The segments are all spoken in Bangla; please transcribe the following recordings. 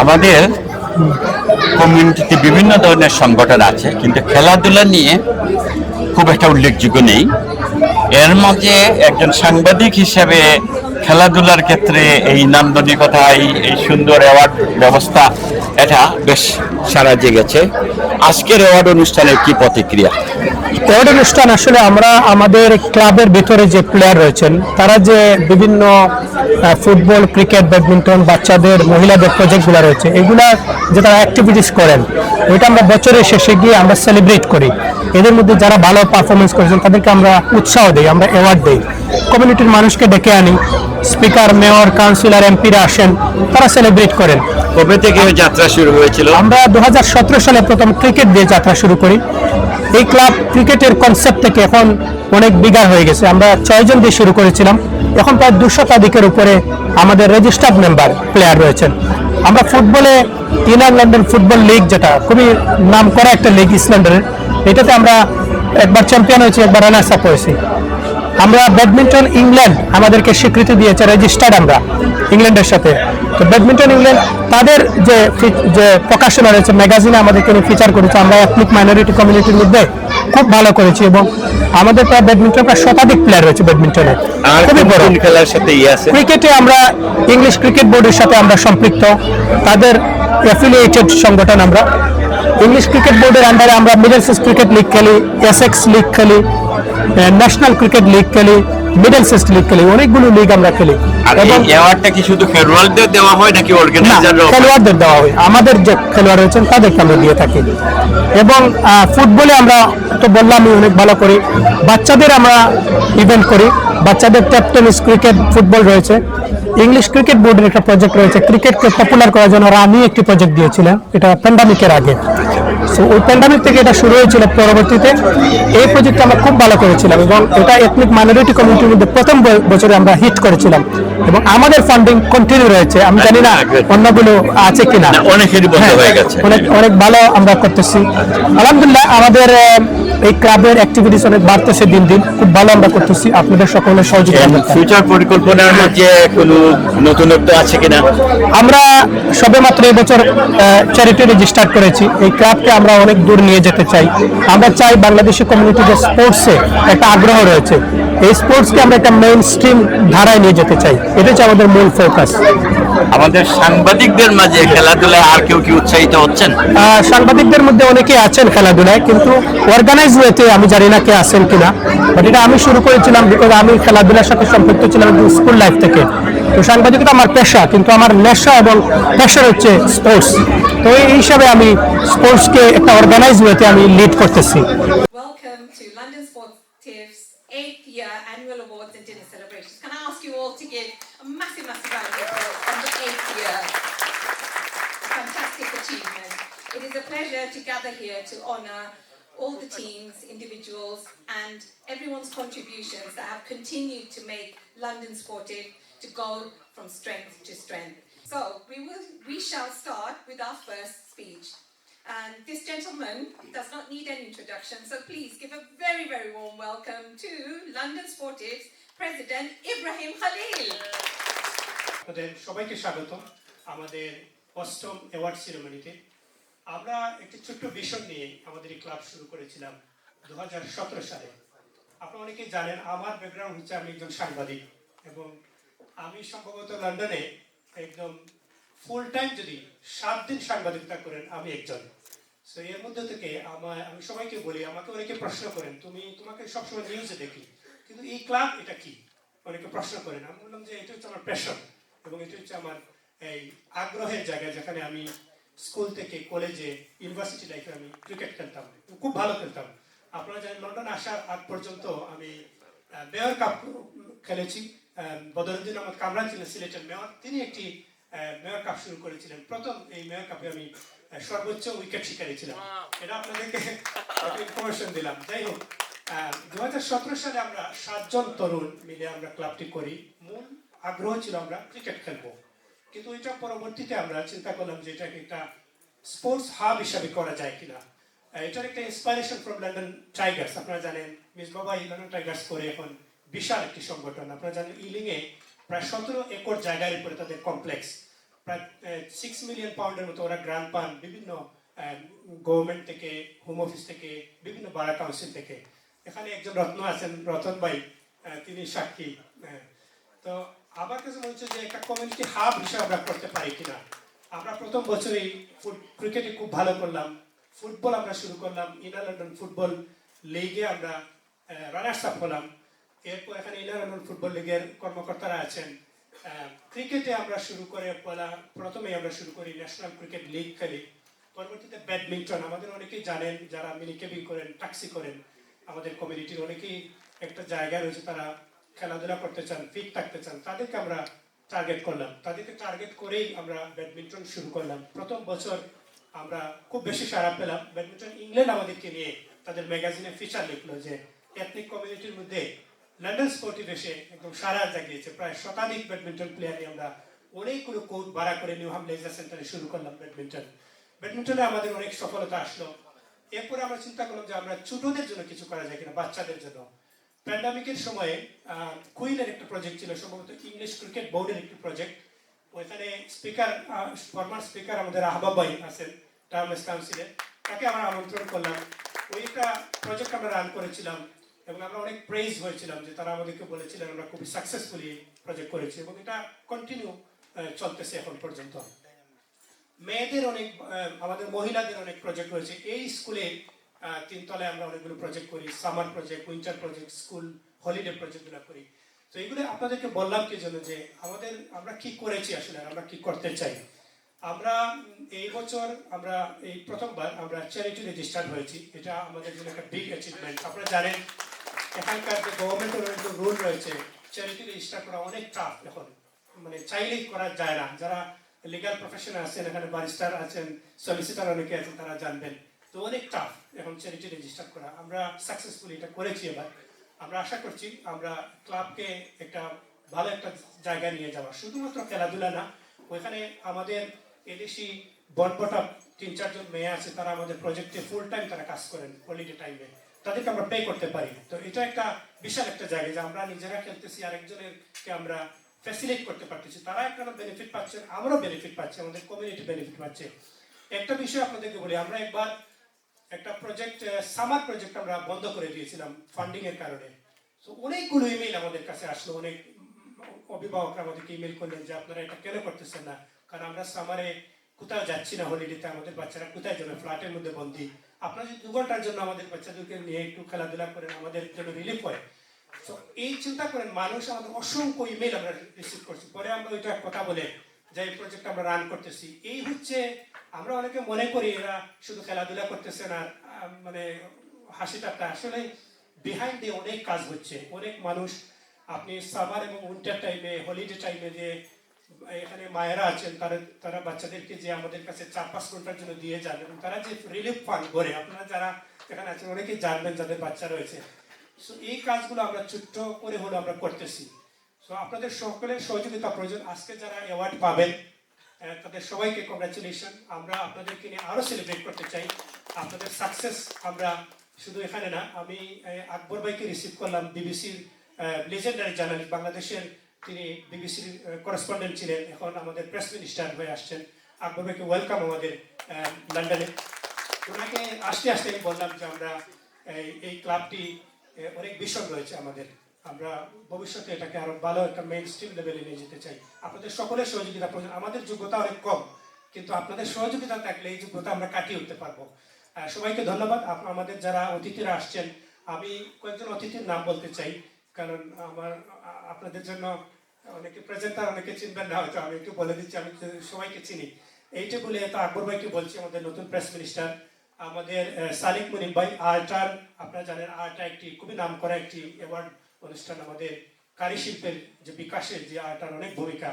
আমাদের কমিউনিটিতে বিভিন্ন ধরনের সংগঠন আছে, কিন্তু খেলাধুলা নিয়ে খুব একটা উল্লেখযোগ্য নেই। এর মাঝে একজন সাংবাদিক হিসেবে খেলাধুলার ক্ষেত্রে এই নান্দনিকতা এই এই সুন্দর অ্যাওয়ার্ড ব্যবস্থা, এটা বেশ সারা জেগেছে। আজকের অ্যাওয়ার্ড অনুষ্ঠানের কি প্রতিক্রিয়া? অ্যাওয়ার্ড অনুষ্ঠান আসলে আমরা আমাদের ক্লাবের ভিতরে যে প্লেয়ার রয়েছেন, তারা যে বিভিন্ন ফুটবল ক্রিকেট ব্যাডমিন্টন বাচ্চাদের, মহিলাদের প্রজেক্টগুলো রয়েছে, এগুলা যে তারা অ্যাক্টিভিটিস করেন ওইটা আমরা বছরের শেষে গিয়ে আমরা সেলিব্রেট করি। এদের মধ্যে যারা ভালো পারফরমেন্স করেছেন তাদেরকে আমরা উৎসাহ দিই আমরা অ্যাওয়ার্ড দিই। কমিউনিটির মানুষকে ডেকে আনি। স্পিকার মেয়র কাউন্সিলর এমপিরা আসেন তারা সেলিব্রেট করেন। কবে থেকে যাত্রা শুরু হয়েছিল? আমরা দু হাজার সতেরো সালে প্রথম ক্রিকেট দিয়ে যাত্রা শুরু করি। এই ক্লাব ক্রিকেটের কনসেপ্ট থেকে এখন অনেক বিগার হয়ে গেছে। আমরা ছয়জন দিয়ে শুরু করেছিলাম। এখন প্রায় দুশো শতাধিকের উপরে আমাদের রেজিস্টার্ড মেম্বার প্লেয়ার রয়েছেন। আমরা ফুটবলে ইনার লন্ডন ফুটবল লিগ যেটা, খুবই নাম করা একটা লিগ ইসল্যান্ডের এটাতে আমরা একবার চ্যাম্পিয়ন হয়েছি, একবার রানার্স আপ হয়েছি। আমরা ব্যাডমিন্টন ইংল্যান্ড আমাদেরকে স্বীকৃতি দিয়েছে রেজিস্টার্ড আমরা ইংল্যান্ডের সাথে। তো ব্যাডমিন্টন ইংল্যান্ড, তাদের যে যে প্রকাশনা রয়েছে ম্যাগাজিনে আমাদেরকে ফিচার করেছে, আমরা এথনিক মাইনরিটি কমিউনিটির মধ্যে খুব ভালো করেছি এবং আমাদের প্রায় ব্যাডমিন্টন প্রায় শতাধিক প্লেয়ার রয়েছে ব্যাডমিন্টনে। খুবই বড়। খেলার সাথে ইয়ে ক্রিকেটে আমরা ইংলিশ ক্রিকেট বোর্ডের সাথে আমরা সম্পৃক্ত। তাদের অ্যাফিলিয়েটেড সংগঠন আমরা। ইংলিশ ক্রিকেট বোর্ডের আন্ডারে আমরা মিডলসেস ক্রিকেট লিগ খেলি এসএক্স লিগ খেলি ন্যাশনাল ক্রিকেট লিগ খেলি মিডলসেস লিগ খেলি অনেকগুলো লিগ আমরা খেলি। এবং অ্যাওয়ার্ডটা কি শুধু খেলোয়াড়দের দেওয়া হয় নাকি না খেলোয়াড়দের দেওয়া হয়। আমাদের যে খেলোয়াড় রয়েছেন তাদেরকে আমরা দিয়ে থাকি। এবং ফুটবলে আমরা তো বললাম অনেক ভালো করি। বাচ্চাদের আমরা ইভেন্ট করি। বাচ্চাদের ট্যাপ টেনিস ক্রিকেট ফুটবল রয়েছে। ইংলিশ ক্রিকেট বোর্ডের একটা প্রজেক্ট রয়েছে। ক্রিকেটকে পপুলার করার জন্য আমি একটি প্রজেক্ট দিয়েছিলাম এটা প্যান্ডামিকের আগে। সো ওই প্যান্ডামিক থেকে এটা শুরু হয়েছিল পরবর্তীতে। এই প্রজেক্টটা আমরা খুব ভালো করেছিলাম এবং এটা এথনিক মাইনরিটি কমিউনিটির মধ্যে প্রথম বছরে আমরা হিট করেছিলাম। এবং আমাদের ফান্ডিং কন্টিনিউ রয়েছে। আমি জানি না অন্যগুলো আছে কিনা। হ্যাঁ, হয়ে। অনেক অনেক ভালো আমরা করতেছি। আলহামদুলিল্লাহ আমাদের এই ক্লাবের অ্যাক্টিভিটিস অনেক বাড়তেছে দিন দিন। খুব ভালো আমরা করতেছি। আপনাদের সকলের সহযোগিতা। ফিউচার পরিকল্পনার মধ্যে কোনো নতুনত্ব আছে কিনা? আমরা সবে মাত্র এবছর চ্যারিটি রেজিস্টার করেছি। এই ক্লাবকে আমরা অনেক দূর নিয়ে যেতে চাই। আমরা চাই বাংলাদেশি কমিউনিটিতে স্পোর্টসে একটা আগ্রহ রয়েছে। এই স্পোর্টসকে আমরা একটা মেইন স্ট্রিম ধারায় নিয়ে যেতে চাই। এটা হচ্ছে আমাদের মূল ফোকাস আমাদের সাংবাদিকদের মাঝে খেলাধুলায় আর কেউ কি উৎসাহিত হচ্ছেন? সাংবাদিকদের মধ্যে অনেকে আছেন খেলাধুলায় কিন্তু অর্গানাইজ ওয়েতে আমি জানি না কে আছেন কিনা। বাট এটা আমি শুরু করেছিলাম বিকজ আমি খেলাধুলার সাথে সম্পৃক্ত ছিলাম স্কুল লাইফ থেকে। তো সাংবাদিকতা আমার পেশা কিন্তু আমার নেশা এবং পেশা হচ্ছে স্পোর্টস তো এই হিসাবে আমি স্পোর্টসকে একটা অর্গানাইজ ওয়েতে আমি লিড করতেছি। pleasure to gather here to honour all the teams, individuals, and everyone's contributions that have continued to make London Sportive to go from strength to strength. So we will, we shall start with our first speech. And this gentleman does not need an introduction, so please give a very, very warm welcome to London Sportives President Ibrahim Khalil. আপনাদের সবাইকে স্বাগত আমাদের অষ্টম অ্যাওয়ার্ড সেরেমনিতে আমরা একটি ছোট্ট ভিশন নিয়ে আমাদের এই ক্লাব শুরু করেছিলাম দু হাজার সতেরো সালে। আপনারা অনেকেই জানেন, আমার ব্যাকগ্রাউন্ড হচ্ছে আমি একজন সাংবাদিক এবং আমি সম্ভবত লন্ডনে একদম ফুল টাইম যদি সাত দিন সাংবাদিকতা করেন, আমি একজন। সো এর মধ্যে থেকে আমার আমি সবাইকে বলি, আমাকে অনেকে প্রশ্ন করেন, তুমি, তোমাকে সবসময় নিউজে দেখি, কিন্তু এই ক্লাব এটা কি? অনেকে প্রশ্ন করেন, আমি বললাম যে এটা হচ্ছে আমার প্যাশন এবং এটা হচ্ছে আমার এই আগ্রহের জায়গা যেখানে আমি স্কুল থেকে কলেজে ইউনিভার্সিটি লাইফে আমি ক্রিকেট খেলতাম। খুব ভালো খেলতাম। আপনারা জানেন লন্ডন আসার আগ পর্যন্ত আমি মেয়র কাপ খেলেছি। বদরুদ্দিন আহমদ কামরান ছিলেন সিলেটের মেয়র। তিনি একটি মেয়র কাপ শুরু করেছিলেন। প্রথম এই মেয়র কাপে আমি সর্বোচ্চ উইকেট শিকারী ছিলাম। এটা আপনাদেরকে ইনফরমেশন দিলাম। যাই হোক দু হাজার সতেরো সালে আমরা সাতজন তরুণ মিলে আমরা ক্লাবটি করি। মূল আগ্রহ ছিল আমরা ক্রিকেট খেলব। কিন্তু এটা পরবর্তীতে আমরা চিন্তা করলাম যে এটাকে একটা স্পোর্টস হাব হিসাবে করা যায় কিনা। এটার একটা ইন্সপাইরেশন ফ্রম লন্ডন টাইগার্স আপনারা জানেন, মিস বাবা লন্ডন টাইগার্স করে এখন বিশাল একটি সংগঠন। আপনারা জানেন ইলিং এ প্রায় সতেরো একর জায়গার উপরে তাদের কমপ্লেক্স প্রায় সিক্স মিলিয়ন পাউন্ডের মতো ওরা গ্রান্ট পান বিভিন্ন গভর্নমেন্ট থেকে হোম অফিস থেকে, বিভিন্ন বারা কাউন্সিল থেকে। এখানে একজন রত্ন আছেন, রতন ভাই তিনি সাক্ষী। তো আমার কাছে মনে হচ্ছে যে একটা কমিউনিটি হাব হিসেবে আমরা করতে পারি কিনা। আমরা প্রথম বছরেই ক্রিকেটে খুব ভালো করলাম। ফুটবল আমরা শুরু করলাম। ইনার লন্ডন ফুটবল লিগে আমরা রানার্স আপ হলাম। এরপর এখানে ইনার লন্ডন ফুটবল লিগের কর্মকর্তারা আছেন। ক্রিকেটে আমরা শুরু করে পলা, প্রথমেই আমরা শুরু করি ন্যাশনাল ক্রিকেট লিগ খেলি। পরবর্তীতে ব্যাডমিন্টন, আমাদের অনেকেই জানেন, যারা মিনি কেবিং করেন ট্যাক্সি করেন, আমাদের কমিউনিটির অনেকেই একটা জায়গা রয়েছে, তারা খেলাধুলা করতে চান ফিট থাকতে চান, তাদেরকে আমরা টার্গেট করলাম। তাদেরকে টার্গেট করেই আমরা ব্যাডমিন্টন শুরু করলাম। প্রথম বছর আমরা খুব বেশি সাড়া পেলাম। ব্যাডমিন্টন ইংল্যান্ড আমাদেরকে নিয়ে তাদের ম্যাগাজিনে ফিচার লিখলো যে এথনিক কমিউনিটির মধ্যে লন্ডন স্পোর্টিভ এসে একদম সারা জাগিয়েছে। প্রায় শতাধিক ব্যাডমিন্টন প্লেয়ারে আমরা অনেকগুলো কোর্ট ভাড়া করে নিউহাম লেজার সেন্টারে শুরু করলাম ব্যাডমিন্টন ব্যাডমিন্টনে আমাদের অনেক সফলতা আসলো। এরপরে আমরা চিন্তা করলাম যে আমরা ছোটদের জন্য কিছু করা যায় কিনা, বাচ্চাদের জন্য। প্যান্ডামিকের সময়ে কুইনের একটা প্রজেক্ট ছিল, সম্ভবত ইংলিশ ক্রিকেট বোর্ডের একটি প্রজেক্ট ওইখানে স্পিকার ফর্মার স্পিকার আমাদের আহবাব ভাই আছেন টার্মলেস কাউন্সিলে তাকে আমরা আমন্ত্রণ করলাম। ওই একটা প্রজেক্ট আমরা রান করেছিলাম এবং আমরা অনেক প্রেজ হয়েছিলাম যে তারা আমাদেরকে বলেছিলেন, আমরা খুবই সাকসেসফুলি প্রজেক্ট করেছি এবং এটা কন্টিনিউ চলতেছে এখন পর্যন্ত। মেয়েদের অনেক আমাদের মহিলাদের অনেক প্রজেক্ট রয়েছে এই স্কুলে তিনতলায় আমরা অনেকগুলো প্রজেক্ট করি summer project winter project school holiday প্রজেক্টগুলো করি। তো এগুলো আপনাদেরকে বললাম কি জন্য যে আমাদের, আমরা কি করেছি আসলে আমরা কি করতে চাই? আমরা এই বছর আমরা, এই প্রথমবার আমরা চ্যারিটি রেজিস্টার্ড হয়েছি। এটা আমাদের জন্য একটা বিগ অ্যাচিভমেন্ট আপনারা জানেন, এখানকার যে গভর্নমেন্টের অনেক রুল রয়েছে চ্যারিটি রেজিস্টার করা অনেক টাফ এখন। মানে চাইলেই করা যায় না। যারা লিগাল প্রফেশনে আছেন, এখানে বারিস্টার আছেন সলিসিটার অনেকে আছেন, তারা জানবেন। তো অনেক টাফ এখন চ্যারিটি রেজিস্টার করা। আমরা সাকসেসফুলি এটা করেছি এবার। আমরা আশা করছি আমরা ক্লাবকে একটা ভালো একটা জায়গায় নিয়ে যাওয়া। শুধুমাত্র খেলাধুলা না, ওইখানে আমাদের এদেশি বটবটা তিন চারজন মেয়ে আছে, তারা আমাদের প্রজেক্টে ফুল টাইম তারা কাজ করেন হলিডে টাইমে তাদেরকে আমরা পে করতে পারি। তো এটা একটা বিশাল একটা জায়গা যে আমরা নিজেরা খেলতেছি, আরেকজনেরকে আমরা ফ্যাসিলিট করতে পারতেছি। তারা একটা বেনিফিট পাচ্ছেন, আমরাও বেনিফিট পাচ্ছি, আমাদের কমিউনিটি বেনিফিট পাচ্ছে। একটা বিষয় আপনাদেরকে বলি, আমরা একবার একটা প্রজেক্ট সামার প্রজেক্ট আমরা বন্ধ করে দিয়েছিলাম ফান্ডিং এর কারণে। তো অনেকগুলো ইমেল আমাদের কাছে আসলো, অনেক অভিভাবকরা আমাদেরকে ইমেল করলেন যে, আপনারা এটা কেন করতেছেন না? কারণ আমরা সামারে কোথাও যাচ্ছি না হলিডেতে আমাদের বাচ্চারা কোথায় যাবে? ফ্ল্যাটের মধ্যে বন্দি। আপনারা যদি দু ঘণ্টার জন্য আমাদের বাচ্চাদেরকে নিয়ে একটু খেলাধুলা করেন, আমাদের জন্য রিলিফ হয়। তো এই চিন্তা করেন, মানুষ আমাদের অসংখ্য ইমেল আমরা রিসিভ করছি। পরে আমরা ওইটা কথা বলে যে এই প্রজেক্ট আমরা রান করতেছি। এই হচ্ছে, আমরা অনেকে মনে করি এরা শুধু খেলাধুলা করতেছে না মানে হাসি ঠাট্টা আসলে বিহাইন্ড দিয়ে অনেক কাজ হচ্ছে। অনেক মানুষ, আপনি সামার এবং উইন্টার টাইমে হলিডে টাইমে যে এখানে মায়েরা আছেন, তারা তারা বাচ্চাদেরকে যে আমাদের কাছে চার, পাঁচ ঘণ্টার জন্য দিয়ে যান এবং তারা যে রিলিফ ফান্ড করে, আপনারা যারা এখানে আছেন, অনেকেই জানবেন যাদের বাচ্চা রয়েছে। সো এই কাজগুলো আমরা ছোট্ট করে হলো আমরা করতেছি। সো আপনাদের সকলের সহযোগিতা প্রয়োজন। আজকে যারা অ্যাওয়ার্ড পাবেন তাদের সবাইকে কংগ্রাচুলেশন আমরা আপনাদেরকে নিয়ে আরও সেলিব্রেট করতে চাই। আপনাদের সাকসেস আমরা শুধু এখানে না, আমি আকবর ভাইকে রিসিভ করলাম। বিবিসির লেজেন্ডারি জার্নালিস্ট বাংলাদেশের তিনি বিবিসির করেসপন্ডেন্ট ছিলেন। এখন আমাদের প্রেস মিনিস্টার হয়ে আসছেন। আকবর ভাইকে ওয়েলকাম আমাদের লন্ডনে ওনাকে আসতে আসতে বললাম যে আমরা এই ক্লাবটি অনেক ভীষণ রয়েছে আমাদের। আমরা ভবিষ্যতে এটাকে আরও ভালো একটা মেইন স্ট্রিম লেভেলে নিয়ে যেতে চাই। আপনাদের সকলের সহযোগিতা প্রয়োজন। আমাদের যোগ্যতা অনেক কম, কিন্তু আপনাদের সহযোগিতা থাকলে এই যোগ্যতা আমরা কাটিয়ে উঠতে পারব। সবাইকে ধন্যবাদ। আপ- আমাদের যারা অতিথিরা আসছেন, আমি কয়েকজন অতিথির নাম বলতে চাই, কারণ আমার আপনাদের জন্য অনেকে প্রেজেন্টার অনেকে চিনবেন না হয়তো, আমি একটু বলে দিচ্ছি, আমি সবাইকে চিনি। এইটা বলে তো আকবর ভাইকে বলছি, আমাদের নতুন প্রেস মিনিস্টার আমাদের সালিক মুনিম ভাই, আর্টার, আপনারা জানেন, আর্টা একটি খুবই নাম করা একটি অ্যাওয়ার্ড অনুষ্ঠান আমাদের কারিশিল্পের যে বিকাশের যে আর্টার অনেক ভূমিকা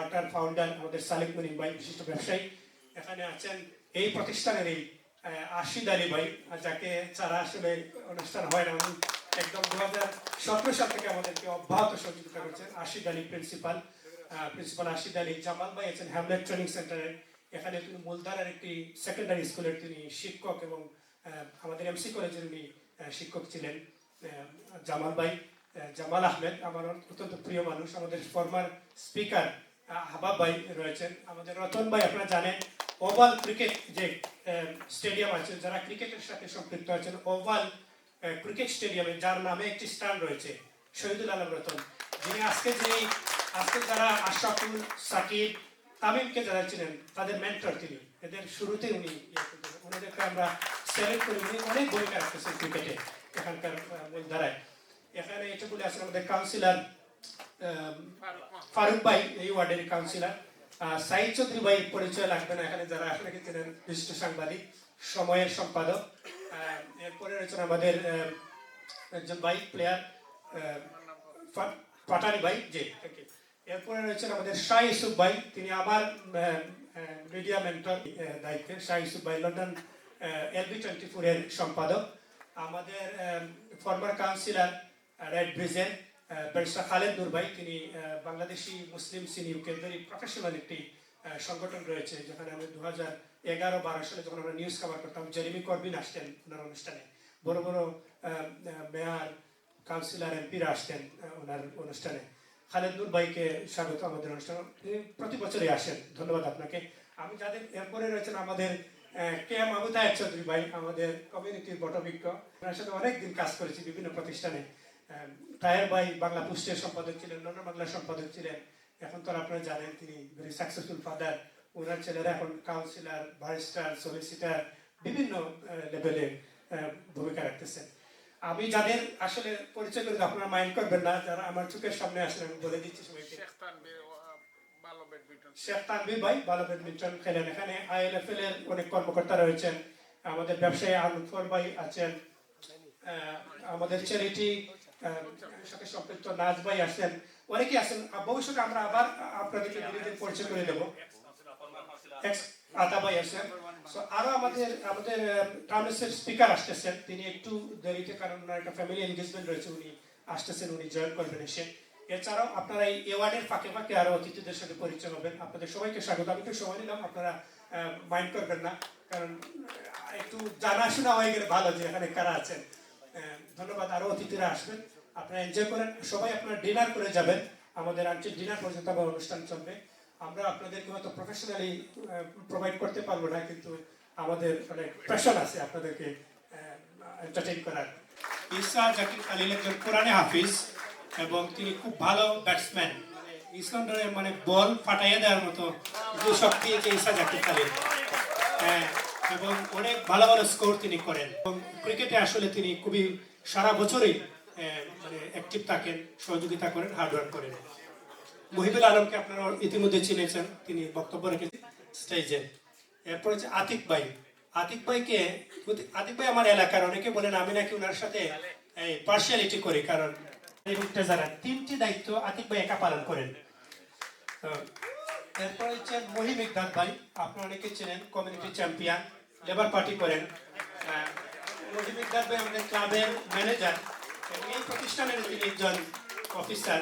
আর্টার ফাউন্ডার আমাদের সালিক মুনিম ভাই, বিশিষ্ট ব্যবসায়ী, এখানে আছেন এই প্রতিষ্ঠানের এই আশিদ আলী ভাই যাকে ছাড়া আসলে অনুষ্ঠান হয় না একদম দু হাজার সতেরো সাল থেকে আমাদেরকে অব্যাহত সহযোগিতা করছেন। আশিদ আলী প্রিন্সিপাল প্রিন্সিপাল আশিদ আলী জামাল ভাই আছেন হ্যামলেট ট্রেনিং সেন্টারের এখানে তিনি মূলধারার একটি সেকেন্ডারি স্কুলের তিনি শিক্ষক এবং আমাদের এমসি কলেজের উনি শিক্ষক ছিলেন। জামাল ভাই জামাল আহমেদ, আমার অত্যন্ত প্রিয় মানুষ, আমাদের ফর্মার স্পিকার হাবাব ভাই রয়েছেন। আমাদের রতন ভাই, আপনারা জানেন, ওভাল ক্রিকেট যে স্টেডিয়াম আছে, যারা ক্রিকেটের সাথে সম্পৃক্ত আছেন, ওভাল ক্রিকেট স্টেডিয়ামে, যার নামে একটি স্থান রয়েছে, শহীদুল আলম রতন। যিনি আজকে যে আজকে যারা আশরাফুল, সাকিব, তামিমকে যারা ছিলেন, তাদের মেন্টর তিনি। এদের শুরুতে উনি ইয়ে। ওনাদেরকে আমরা সেলেক্ট করি। উনি অনেক ভূমিকা রাখতেছেন ক্রিকেটে। এখানকার মূলধারায় এখানে এটুকুলে আছেন আমাদের কাউন্সিলর ফারুক ভাই এই ওয়ার্ডের কাউন্সিলর সাইদ চৌধুরী ভাই পরিচয় লাগবে না এখানে যারা আপনাকে চেনেন বিশিষ্ট সাংবাদিক সময়ের সম্পাদক এরপরে রয়েছেন আমাদের একজন বাইক প্লেয়ার পাটারি ভাই thank এরপরে রয়েছেন আমাদের শাহ ইউসুফ ভাই তিনি আমার মিডিয়া মেন্টর দায়িত্বে শাহ ইউসুফ ভাই লন্ডন এলবি টোয়েন্টি ফোরের সম্পাদক আমাদের ফর্মার কাউন্সিলর রেড ব্রিজের ব্যারিস্টার খালেদ নূর ভাই, তিনি বাংলাদেশি মুসলিম সিনিয়রকে ভেরি প্রফেশনাল একটি সংগঠন রয়েছে, যেখানে আমি দু হাজার এগারো বারো সালে যখন আমরা নিউজ কভার করতাম, জেরিমি করবিন আসতেন ওনার অনুষ্ঠানে। বড় বড় মেয়র কাউন্সিলর এমপিরা আসতেন ওনার অনুষ্ঠানে। খালেদ নূর ভাইকে স্বাগত আমাদের অনুষ্ঠানে। প্রতি বছরই আসেন। ধন্যবাদ আপনাকে। আমি যাদের এরপরে রয়েছেন আমাদের কে আবু তাহের চৌধুরী ভাই আমাদের কমিউনিটির বটবিজ্ঞ ওনার সাথে অনেক দিন কাজ করেছি বিভিন্ন প্রতিষ্ঠানে। আহ, ভাই বাংলা পুষ্টের সম্পাদক ছিলেন লন্ডন বাংলার সম্পাদক ছিলেন। এখন তো আপনারা জানেন তিনি ভেরি সাকসেসফুল ফাদার ওনার ছেলেরা এখন কাউন্সিলর ব্যারিস্টার সলিসিটার বিভিন্ন লেভেলে ভূমিকা রাখতেছেন। আমি যাদের আসলে পরিচয় করে আপনারা মাইন্ড করবেন না। যারা আমার চোখের সামনে আসলে আমি বলে দিচ্ছি সবাইকে। শেখ ভাই, ভালো ব্যাডমিন্টন খেলেন এখানে। আইএলএফএল এর অনেক কর্মকর্তা রয়েছেন। আমাদের ব্যবসায়ী ভাই আছেন। আমাদের চ্যারিটি সাথে সম্পৃক্ত নাজ ভাই আছেন। অনেকেই আছেন। ভবিষ্যতে আমরা আবার আপনাদেরকে পরিচয় করে দেবো। আতা ভাই আছেন। আরও আমাদের আমাদের স্পিকার আসতেছেন। তিনি একটু দেরিতে কারণ একটা ফ্যামিলি এনগেজমেন্ট রয়েছে। উনি আসতেছেন, উনি জয়েন করবেন এসে। এছাড়াও আপনারা এই এওয়ার্ডের ফাঁকে ফাঁকে আরও অতিথিদের সাথে পরিচয় হবেন। আপনাদের সবাইকে স্বাগত। আমি তো সময় নিলাম, আপনারা মাইন্ড করবেন না। কারণ একটু জানাশোনা হয়ে গেলে ভালো যে এখানে কারা আছেন। ধন্যবাদ। আরও অতিথিরা আসবেন। আপনারা এনজয় করেন। সবাই আপনারা ডিনার করে যাবেন। আমাদের আজকে ডিনার পর্যন্ত আমার অনুষ্ঠান চলবে। আমরা আপনাদেরকে হয়তো প্রফেশনালি প্রোভাইড করতে পারব না, কিন্তু আমাদের অনেক প্রেশার আছে আপনাদেরকে এন্টারটেইন করার। ইসা জাকির খালিল একজন কোরআনে হাফিজ। এবং তিনি খুব ভালো ব্যাটসম্যান ইসলামে মানে বল ফাটাইয়া দেওয়ার মতো যে শক্তি ইসা জাকির খালিল হ্যাঁ, এবং অনেক ভালো ভালো স্কোর তিনি করেন। এবং ক্রিকেটে আসলে তিনি খুবই সারা বছরই মানে অ্যাক্টিভ থাকেন সহযোগিতা করেন হার্ডওয়ার্ক করেন। মহিবুল আলমকে আপনারা ইতিমধ্যে চিনেছেন তিনি বক্তব্য রেখেছেন স্টেজে এরপর হচ্ছে আতিক ভাই। আতিক ভাইকে আতিক ভাই আমার এলাকার অনেকে বলেন আমি নাকি ওনার সাথে পার্সিয়ালিটি করি কারণ যারা তিনটি দায়িত্ব আতিক ভাই একা পালন করেন। এরপর হচ্ছে মহিম ইকদার ভাই। আপনারা অনেকে চেনেন কমিউনিটি চ্যাম্পিয়ন লেবার পার্টি করেন। মহিম ইকদার ভাই আমাদের ক্লাবের ম্যানেজার এই প্রতিষ্ঠানের তিনি একজন অফিসার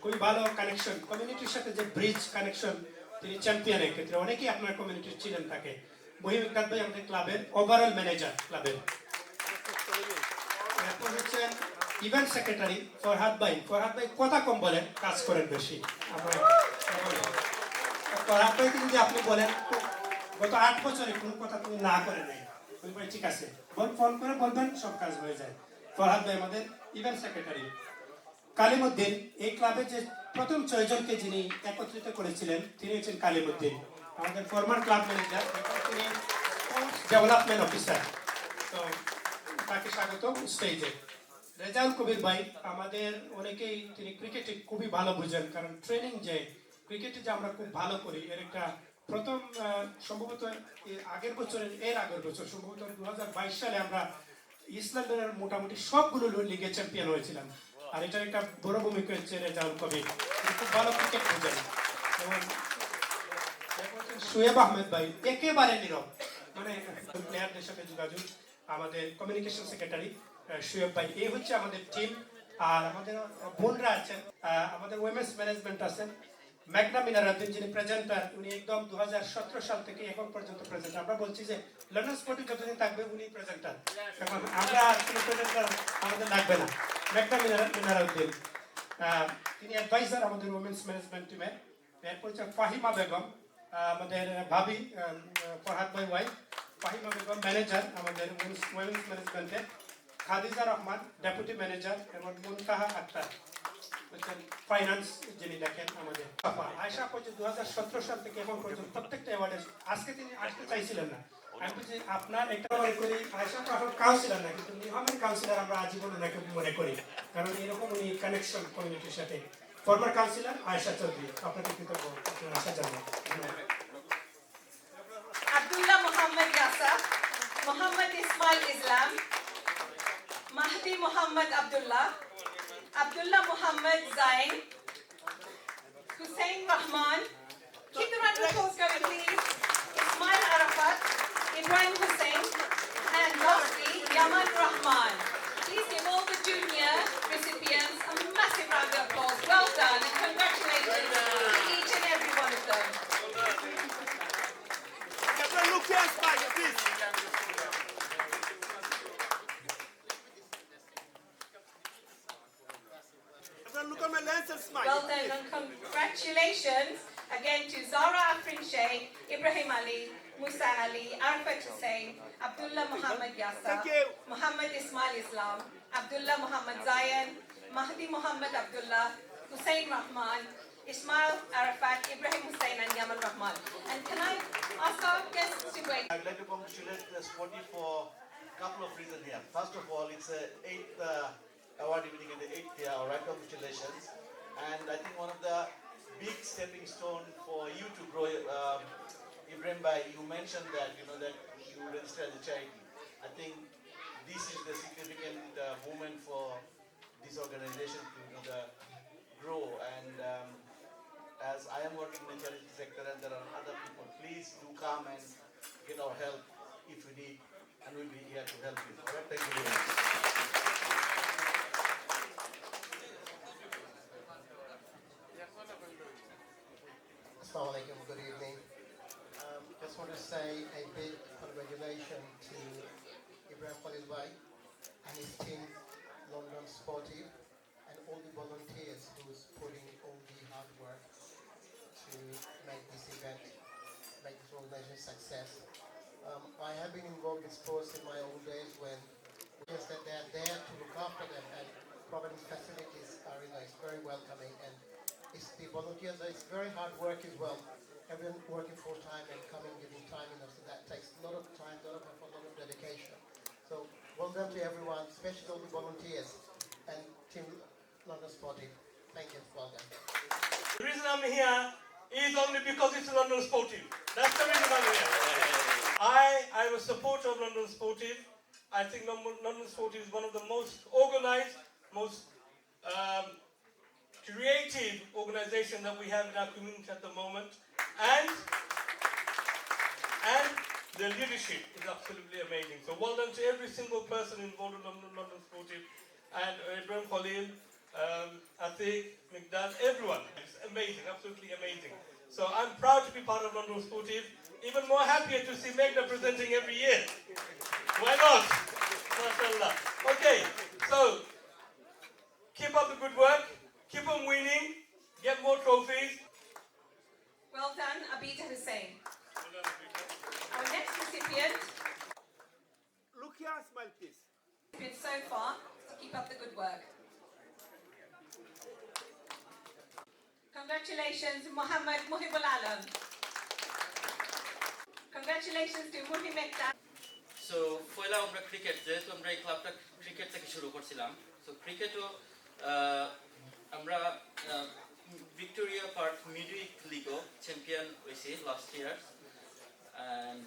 খুবই ভালো কানেকশন কমিউনিটির সাথে যে ব্রিজ কানেকশন তিনি চ্যাম্পিয়নের ক্ষেত্রে অনেকেই আপনার কমিউনিটির ছিলেন তাকে। মহিম ইকদার ভাই আমাদের ক্লাবের ওভারঅল ম্যানেজার ক্লাবের এরপর হচ্ছেন ইভেন্ট সেক্রেটারি ফরহাদ ভাই ফরহাদ ভাই কথা কম বলেন, কাজ করেন বেশি। ফরহাদ ভাই কিন্তু আপনি বলেন গত আট বছরে কোনো কথা তুমি না করে নাই ঠিক আছে। বল ফোন করে বলবেন, সব কাজ হয়ে যায়। ফরহাদ ভাই আমাদের ইভেন্ট সেক্রেটারি কালিমুদ্দিন, এই ক্লাবের যে প্রথম ছয়জনকে যিনি একত্রিত করেছিলেন, তিনি হচ্ছেন কালিমুদ্দিন। আমাদের ফর্মার ক্লাব ম্যানেজার তিনি ডেভেলপমেন্ট অফিসার তো তাকে স্বাগত স্টেজে কবির ভাই, আমাদের অনেকেই তিনি ক্রিকেটে খুবই ভালো বুঝেন, কারণ ট্রেনিং যে, ক্রিকেটে যে আমরা খুব ভালো করি, এর একটা প্রথম সম্ভবত আগের বছরের, এর আগের বছর, সম্ভবত দু সালে আমরা ইসলামের মোটামুটি সবগুলো লিগে চ্যাম্পিয়ন হয়েছিলাম। আর এটা একটা বড় ভূমিকা হচ্ছে রেজাউল কবির। খুব ভালো ক্রিকেট বুঝেন। এবং সুয়েব আহমেদ ভাই, একেবারে নীরব। মানে প্লেয়ারদের সাথে যোগাযোগ, আমাদের কমিউনিকেশন সেক্রেটারি সুয়েব ভাই এই হচ্ছে আমাদের টিম আর আমাদের বোনরা আছেন আমাদের উইমেন্স ম্যানেজমেন্ট আছেন, ম্যাগনা মিনারুদ্দিন যিনি প্রেজেন্টার উনি একদম দুই হাজার সতেরো সাল থেকে এখন পর্যন্ত প্রেজেন্টার আমরা বলছি যে, লন্ডন স্পোর্টে যতদিন থাকবে, উনি প্রেজেন্টার এখন আমরা কোনো প্রেজেন্টার আমাদের লাগবে না। ম্যাগনা মিনারুদ্দিন। তিনি অ্যাডভাইজার আমাদের উইমেন্স ম্যানেজমেন্ট টিমের এরপর হচ্ছে ফাহিমা বেগম আমাদের ভাবি ফরহাদ ভাই ওয়াই ফাহিমা বেগম ম্যানেজার আমাদের উইমেন্স ম্যানেজমেন্টের খাদিজা রহমান ডেপুটি ম্যানেজার এবং মুনতাহা আক্তার ফাইন্যান্স যিনি দেখেন আমাদের। আপা, আয়শা আপা যে দু সাল থেকে এখন পর্যন্ত প্রত্যেকটা অ্যাওয়ার্ডে আজকে তিনি আসতে চাইছিলেন না। আমি বলছি আপনার একটা মনে করি আয়শা তো এখন কাউন্সিলর না কিন্তু নিহামের কাউন্সিলর আমরা আজীবন ওনাকে মনে করি। কারণ এরকম উনি কানেকশন কমিউনিটির সাথে। Former councillor Ayesha Chowdhury. আপনাকে কৃতজ্ঞ আশা জানাই। Abdullah Muhammad Yasser, Muhammad Ismail Mahdi Muhammad Abdullah, Abdullah Muhammad Zain, Hussein Rahman, keep the round of applause going please, Ismail Arafat, Ibrahim Hussein, and lastly, Yaman Rahman. Please give all the junior recipients a massive round of applause. Well done and congratulations to each and every one of them. Everyone look here, smile, please. Everyone look on my lens and smile. Well done and congratulations again to Zara Afrin Sheikh, Ibrahim Ali, Musa Ali, Arafat Hussein, Abdullah Muhammad Yasser, Thank you. Muhammad Ismail Islam, Abdullah Muhammad Zayan, Mahdi Muhammad Abdullah, Hussein Rahman, Ismail Arafat, Ibrahim Hussein and Yaman Rahman. And can I ask our guests to wait? I'd like to congratulate the sporty for a couple of reasons here. First of all, it's a eighth uh, award evening in the eighth year. All right, congratulations. And I think one of the big stepping stone for you to grow, uh, Ibrahim, by you mentioned that you know that you register as a charity. I think this is the significant uh, moment for this organization to the grow and. Um, as I am working in the charity sector and there are other people, please do come and get our help if you need, and we'll be here to help you. All right, thank you very much. Assalamu alaikum, good evening. Um, just want to say a big congratulations to Ibrahim Khalilbhai and his team, And all the volunteers who's putting all the hard work to make this event, make this organization success. Um, I have been involved in sports in my old days when just that they're there to look after them and Providence facilities are you know, it's very welcoming and it's the volunteers, it's very hard work as well. Everyone working full time and coming, giving time, know, so that takes a lot of time, a lot of effort, a lot of dedication. So well done to everyone, especially all the volunteers and Team London Sporting. Thank you, well. The reason I'm here is only because it's London Sporting. That's the reason I'm here. I, I'm a supporter of London Sporting. I think London Sporting is one of the most organized, most um, creative organization that we have in our community at the moment. And and the leadership is absolutely amazing. So well done to every single person involved in London, London Sportive and uh, Ibrahim Khalil, um, Atiq, Migdal, everyone. It's amazing, absolutely amazing. So I'm proud to be part of London Sportive. Even more happier to see Megna presenting every year. Why not? MashaAllah. Okay, so keep up the good work, keep on winning, get more trophies. Well done, Abida Hussein. Our next recipient Look here, smile please. Been so far to keep up the good work. Congratulations, Muhammad Muhibul Alam. Congratulations to Muhimed so পয়লা আমরা ক্রিকেট যেহেতু আমরা এই ক্লাবটা ক্রিকেট থেকে শুরু করছিলাম সো ক্রিকেটও আমরা ভিক্টোরিয়া পার্ক মিডউইক লিগও চ্যাম্পিয়ন হয়েছি last year and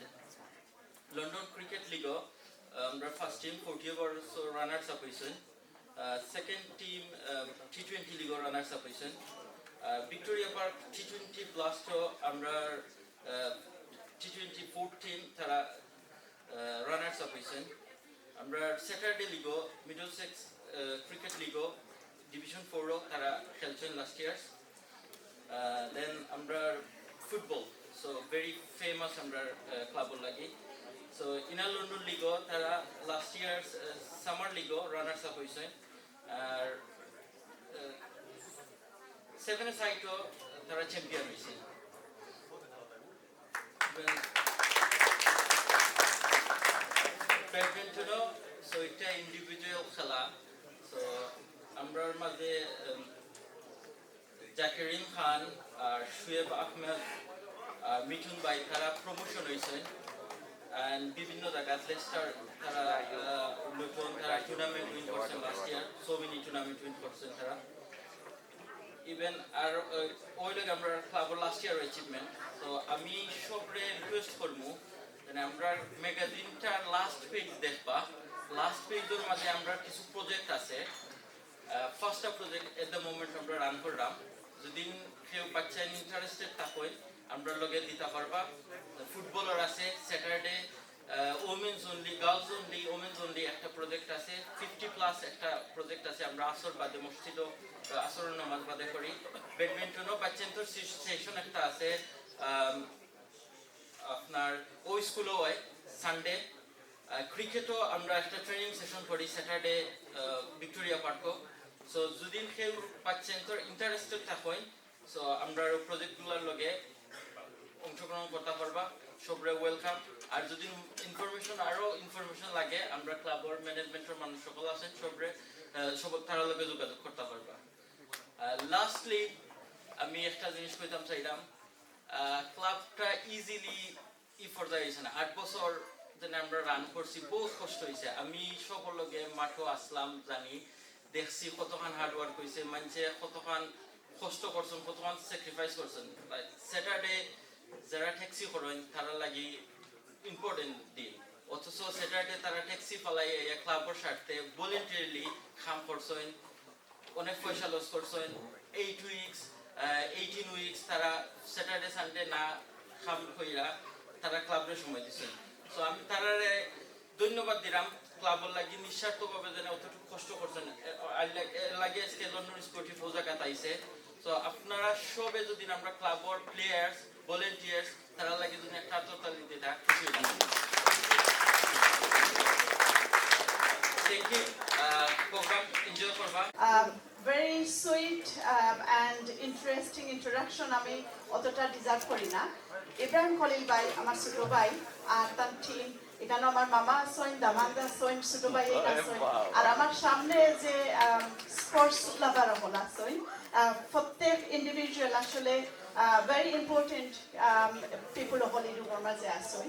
London cricket লিগও আমরা ফার্স্ট টিম ফোর্টি বছর রানার্স আপ হয়েছেন সেকেন্ড টিম টি টোয়েন্টি লিগও রানার্স আপ হয়েছেন ভিক্টোরিয়া পার্কটি টোয়েন্টি ব্লাস্টও আমরা টি টোয়েন্টি ফোর টিম তারা রানার্স আপ হয়েছেন আমরা স্যাটারডে লিগও মিডল সেক্স ক্রিকেট লিগও ডিভিশন ফোরও তারা খেলছেন লাস্ট ইয়ার্স দেন আমরা ফুটবল সো ভেরি ফেমাস আমরা ক্লাবও লাগি। সো ইনার লন্ডন লিগও তারা লাস্ট ইয়ার্স সামার লিগও রানার্স আপ হয়েছেন আর সেভেন সাইটও তারা চ্যাম্পিয়ন হয়েছে ব্যাডমিন্টনও সো এটা ইন্ডিভিজুয়াল খেলা। সো আমরার মাঝে উম, জাকিরিন খান আর শুয়েব আহমেদ মিঠুন ভাই তারা প্রমোশন হয়েছে বিভিন্ন জায়গায় লেস্টার তারা তারা টুর্নামেন্ট উইন করছেন last year so many tournament win করছেন তারা। ইভেন আর ওই লাগে আমরা ক্লাবের লাস্ট ইয়ার অ্যাচিভমেন্ট তো আমি সবরে রিকোয়েস্ট করব মানে আমরা লাস্ট পেজ দেখবা। লাস্ট পেজের মাঝে আমরা কিছু প্রজেক্ট আছে। ফার্স্টটা প্রজেক্ট এট দ্য মোমেন্ট আমরা রান করলাম। যদি কেউ বাচ্চা ইন্টারেস্টেড থাকে আমরা লগে দিতে পারবা। ফুটবলার আছে Saturday women's only girls only women's only একটা প্রজেক্ট আছে। ফিফটি প্লাস একটা প্রজেক্ট আছে। আমরা আসর বাদে মসজিদ আসর নামাজ বাদে করি ব্যাডমিন্টনও বাচ্চান্তর সেশন একটা আছে। আপনার ওই স্কুলও হয় সানডে ক্রিকেটও আমরা একটা ট্রেনিং সেশন করি স্যাটারডে ভিক্টোরিয়া পার্কও সো যদি পাচ্ছেন তো ইন্টারেস্টেড থাকেন সো আমরা প্রজেক্টগুলোর লগে অংশগ্রহণ করতে পারবা। সবরে ওয়েলকাম আর যদি ইনফরমেশন আরও ইনফরমেশন লাগে, আমরা ক্লাবের ম্যানেজমেন্টের মানুষ সকল আছেন সবরে সব তারা লগে যোগাযোগ করতে পারবা লাস্টলি আমি একটা জিনিস কইতাম চাইলাম ক্লাবটা ইজিলি ই পর্যায়ে হয়েছে না। আট বছর যেন আমরা রান করছি, বহুত কষ্ট হয়েছে আমি সকল লগে মাঠও আসলাম, জানি, দেখছি কতখান হার্ড ওয়ার্ক হয়েছে মানুষে কতখান কষ্ট করছেন, কতখান স্যাক্রিফাইস করছেন। স্যাটারডে যারা ট্যাক্সি করেন, তারা লাগি ইম্পর্টেন্ট দিন অথচ তারা ট্যাক্সি ভলেন্টিয়ারলি কাম করছেন, অনেক পয়সা লস করছেন। এইট উইকস এইটিন উইকস তারা স্যাটারডে সানডে না কাম কইরা তারা সময় দিছেন। তো আমি তারারে ধন্যবাদ দিলাম ক্লাবের লাগি। নিঃস্বার্থভাবে যেন অতটুকু কষ্ট করছেন। লাগ- আজকে লন্ডন স্পোর্টিভ জায়গা আইছে তো আপনারা সবে যদি আমরা ক্লাবের প্লেয়ার্স ভলেন্টিয়ার্স তারা লাগে যদি একটা হাততালি দিতে খুশি হইলাম থ্যাংক ইউ প্রোগ্রাম এনজয় করবা। Um, very sweet um, and interesting introduction আমি অতটা ডিজার্ভ করি না। ইব্রাহিম খলিল ভাই আমার ছোট ভাই আর তার টিম এখানে আমার মামা আছেন দামান্দা আছেন ছোট ভাই আর আমার সামনে যে স্পোর্টস লাভার হল আহ, প্রত্যেক ইন্ডিভিজুয়াল আসলে ভেরি ইম্পর্টেন্ট পিপুল হল এরকম মাঝে আছেন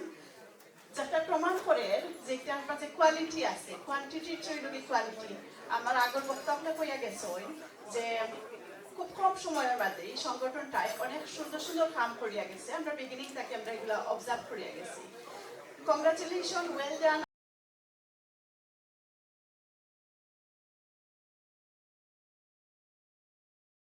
যেটা প্রমাণ করে যে তার কাছে কোয়ালিটি আছে। কোয়ান্টিটির চেয়ে কোয়ালিটি আমার আগের বক্তব্য কইয়া গেছে যে খুব কম সময়ের মধ্যে এই সংগঠনটায় অনেক সুন্দর সুন্দর কাম করিয়া গেছে। আমরা বিগিনিং থেকে আমরা এগুলো অবজার্ভ করিয়া গেছি। Congratulation well done